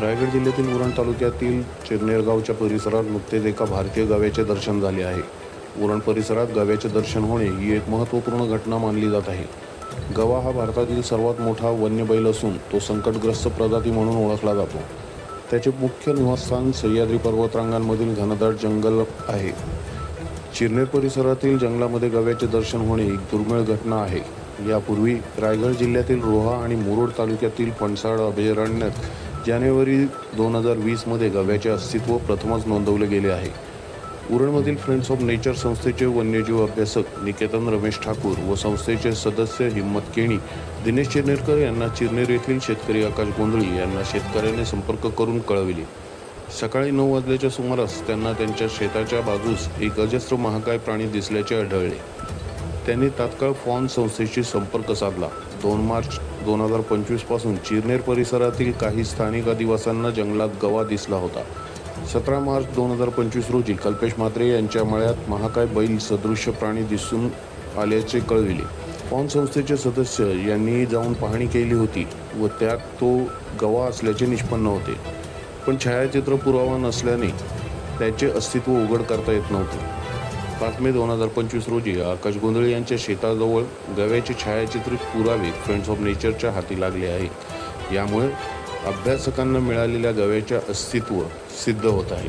रायगड जिल्ह्यातील उरण तालुक्यातील चिरनेर गावच्या परिसरात नुकतेच एका भारतीय गव्याचे दर्शन झाले आहे. उरण परिसरात गव्याचे दर्शन होणे ही एक महत्त्वपूर्ण घटना मानली जात आहे. गवा हा भारतातील सर्वात मोठा वन्य बैल असून तो संकटग्रस्त प्रजाती म्हणून ओळखला जातो. त्याचे मुख्य निवासस्थान सह्याद्री पर्वतरांगांमधील घनदाट जंगल आहे. चिरनेर परिसरातील जंगलामध्ये गव्याचे दर्शन होणे एक दुर्मिळ घटना आहे. यापूर्वी रायगड जिल्ह्यातील रोहा आणि मुरुड तालुक्यातील फणसाड अभयारण्यात जानेवारी दोन हजार वीसमध्ये गव्याचे अस्तित्व प्रथमच नोंदवले गेले आहे. उरणमधील फ्रेंड्स ऑफ नेचर संस्थेचे वन्यजीव अभ्यासक निकेतन रमेश ठाकूर व संस्थेचे सदस्य हिम्मत केणी दिनेश चिरनेरकर यांना चिरनेर येथील शेतकरी आकाश गोंधळी यांना शेतकऱ्याने संपर्क करून कळविले. सकाळी नऊ वाजल्याच्या सुमारास त्यांना त्यांच्या शेताच्या बाजूस एक अजस्त्र महाकाय प्राणी दिसल्याचे आढळले. त्यांनी तात्काळ फॉन संस्थेशी संपर्क साधला. दोन मार्च दोन हजार पंचवीसपासून चिरनेर परिसरातील काही स्थानिक आदिवासांना जंगलात गवा दिसला होता. सतरा मार्च दोन हजार पंचवीस रोजी कल्पेश म्हात्रे यांच्या मळ्यात महाकाय बैल सदृश्य प्राणी दिसून आल्याचे कळविले. पॉन संस्थेचे सदस्य यांनी जाऊन पाहणी केली होती व त्यात तो गवा असल्याचे निष्पन्न होते. पण छायाचित्र पुरावा नसल्याने त्याचे अस्तित्व उघड करता येत नव्हते. पाच मे दोन हजार पंचवीस रोजी आकाश गोंधळे यांच्या शेताजवळ गव्याचे छायाचित्रित पुरावे फ्रेंड्स ऑफ नेचरच्या हाती लागले आहेत यामुळे अभ्यासकांना मिळालेल्या गव्याचे अस्तित्व सिद्ध होत आहे.